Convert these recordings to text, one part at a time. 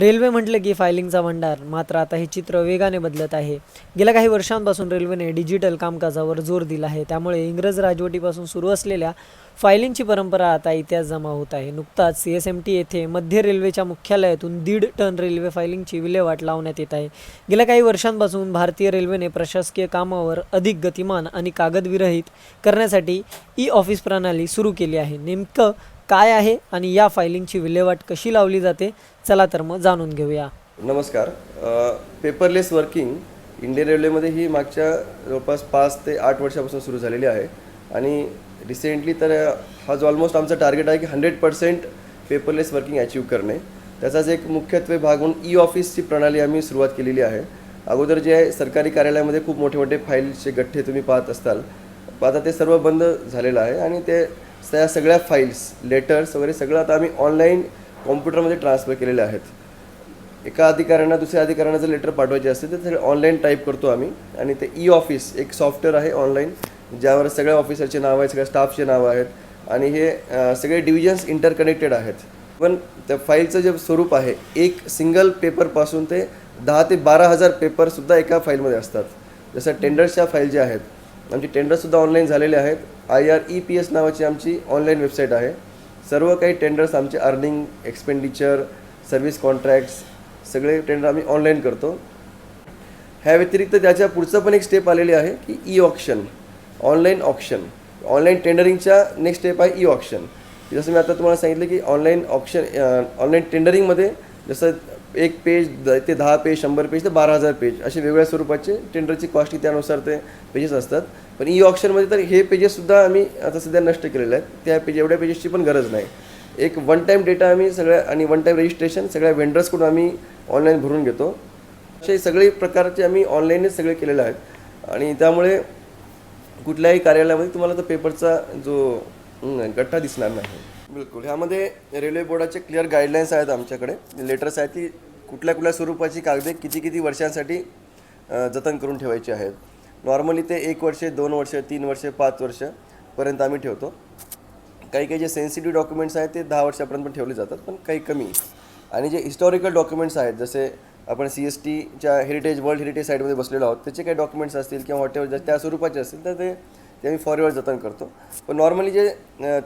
Railway म्हटलं की फायलिंगचा भंडार मात्र आता हे चित्र वेगाने बदलत आहे. गेल्या काही वर्षांपासून रेल्वेने डिजिटल कामकाजावर जोर दिला आहे. त्यामुळे इंग्रज राजवटीपासून सुरू असलेल्या फायलिंगची परंपरा आता इतिहास जमा होत आहे. नुकताच सी एस एम टी येथे मध्य रेल्वेच्या मुख्यालयातून दीड टन रेल्वे फायलिंगची विल्हेवाट लावण्यात येत आहे. गेल्या काही वर्षांपासून भारतीय रेल्वेने प्रशासकीय कामावर अधिक गतिमान आणि कागदविरहित करण्यासाठी ई ऑफिस प्रणाली सुरू केली आहे. नेमकं काय आहे आणि या फायलिंगची विल्हेवाट कशी लावली जाते चला तर मग जाणून घेऊया. नमस्कार. पेपरलेस वर्किंग इंडियन रेल्वेमध्ये ही मागच्या जवळपास पाच ते आठ वर्षापासून सुरू झालेली आहे. आणि रिसेंटली तर हा जो ऑलमोस्ट आमचा टार्गेट आहे की hundred percent paperless working achieve करणे. त्याचाच एक मुख्यत्वे भाग म्हणून ई ऑफिसची प्रणाली आम्ही सुरुवात केलेली आहे. अगोदर जे आहे सरकारी कार्यालयामध्ये खूप मोठे मोठे फाईल्सचे गठ्ठे तुम्ही पाहत असताल. आता ते सर्व बंद झालेलं आहे आणि ते त्या सगळ्या फाईल्स लेटर्स वगैरे सगळं आता आम्ही ऑनलाईन कॉम्प्युटरमध्ये ट्रान्सफर केलेले आहेत. एका अधिकाऱ्यांना दुसऱ्या अधिकाऱ्यांना जर लेटर पाठवायचे असेल तर सगळे ऑनलाईन टाईप करतो आम्ही. आणि ते ई ऑफिस एक सॉफ्टवेअर आहे ऑनलाईन ज्यावर सगळ्या ऑफिसरचे नाव आहेत सगळ्या स्टाफचे नावं आहेत. आणि हे सगळे डिव्हिजन्स इंटरकनेक्टेड आहेत. पण त्या फाईलचं जे स्वरूप आहे एक सिंगल पेपरपासून ते दहा ते बारा हजार पेपरसुद्धा एका फाईलमध्ये असतात. जसं टेंडर्सच्या फाईल ज्या आहेत आमचे टेंडर्ससुद्धा ऑनलाईन झालेले आहेत. I R E P S नावाची आमची ऑनलाईन वेबसाईट आहे. सर्व काही टेंडर्स आमचे अर्निंग एक्सपेंडिचर सर्व्हिस कॉन्ट्रॅक्ट्स सगळे टेंडर आम्ही ऑनलाईन करतो. ह्या व्यतिरिक्त त्याच्या पुढचं पण एक स्टेप आलेली आहे की e option online option online टेंडरिंगच्या next step आहे ई ऑप्शन जसं मी आता तुम्हाला सांगितलं की ऑनलाईन ऑप्शन ऑनलाईन टेंडरिंगमध्ये जसं एक पेज द ते दहा पेज शंभर पेज ते बारा हजार पेज असे वेगवेगळ्या स्वरूपाचे टेंडरची कॉस्टिंग त्यानुसार ते पेजेस असतात. पण ई ऑप्शनमध्ये तर हे पेजेससुद्धा आम्ही आता सध्या नष्ट केलेले आहेत. त्या पेज एवढ्या पेजेसची पण गरज नाही. एक वन टाईम डेटा आम्ही सगळ्या आणि वन टाईम रजिस्ट्रेशन सगळ्या वेंडर्सकडून आम्ही ऑनलाईन भरून घेतो. असे सगळे प्रकारचे आम्ही ऑनलाईनच सगळे केलेले आहेत. आणि त्यामुळे कुठल्याही कार्यालयामध्ये तुम्हाला तो पेपरचा जो गठ्ठा दिसणार नाही. बिलकुल. ह्यामध्ये रेल्वे बोर्डाचे क्लिअर गाईडलाईन्स आहेत आमच्याकडे. लेटर्स आहेत की कुठल्या कुठल्या स्वरूपाची कागदे किती किती वर्षांसाठी जतन करून ठेवायची आहेत. नॉर्मली ते एक वर्ष दोन वर्ष तीन वर्ष पाच वर्षपर्यंत आम्ही ठेवतो. काही काही जे सेन्सिटिव्ह डॉक्युमेंट्स आहेत ते दहा वर्षापर्यंत पण ठेवले जातात पण काही कमी. आणि जे हिस्टॉरिकल डॉक्युमेंट्स आहेत जसे आपण सी एस टीच्या हेरिटेज वर्ल्ड हेरिटेज साईटमध्ये बसलेलो आहोत त्याचे काही डॉक्युमेंट्स असतील किंवा हॉटेल त्या स्वरूपाचे असतील तर ते ते आम्ही फॉरवर्ड जतन करतो. पण नॉर्मली जे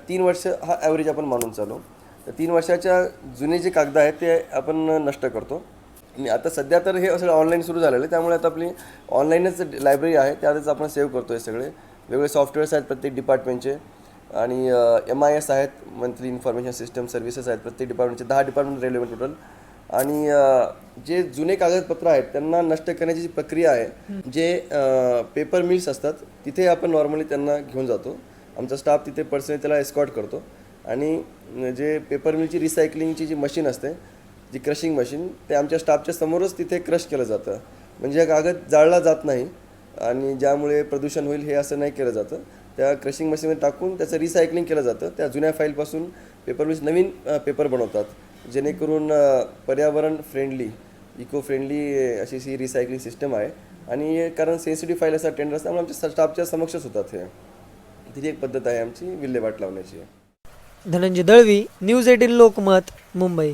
तीन वर्ष हा ॲव्हरेज आपण मानून चालू. तर तीन वर्षाच्या जुने जे कागद आहेत ते आपण नष्ट करतो. आणि आता सध्या तर हे सगळं ऑनलाईन सुरू झालेलं आहे. त्यामुळे आता आपली ऑनलाईनच लायब्ररी आहे. त्यातच आपण सेव्ह करतो हे सगळे. वेगवेगळे सॉफ्टवेअर्स आहेत प्रत्येक डिपार्टमेंटचे आणि एम आय एस आहेत मंथली इन्फॉर्मेशन सिस्टम सर्व्हिसेस आहेत प्रत्येक डिपार्टमेंटचे दहा डिपार्टमेंट रेल्वे टोटल आणि जे जुने कागदपत्र आहेत त्यांना नष्ट करण्याची जी प्रक्रिया आहे जे पेपर मिल्स असतात तिथे आपण नॉर्मली त्यांना घेऊन जातो. आमचा स्टाफ तिथे पर्सनली त्याला एस्कॉट करतो. आणि जे पेपर मिलची रिसायकलिंगची जी मशीन असते जी क्रशिंग मशीन ते आमच्या स्टाफच्या समोरच तिथे क्रश केलं जातं. म्हणजे हा कागद जाळला जात नाही आणि ज्यामुळे प्रदूषण होईल हे असं नाही केलं जातं. त्या क्रशिंग मशीनमध्ये टाकून त्याचं रिसायकलिंग केलं जातं. त्या जुन्या फाईलपासून पेपर मिल्स नवीन पेपर बनवतात. जेणेकरून पर्यावरण फ्रेंडली इको फ्रेंडली अशी ही रिसायकलिंग सिस्टम आहे. आणि कारण सेन्सिटिव्ह फाईल असा टेंडर त्यामुळे आमच्या स्टाफच्या समक्षच होतात हे. ती एक पद्धत आहे आमची विल्हेवाट लावण्याची. Dhananjay Dalvi news eighteen Lokmat Mumbai.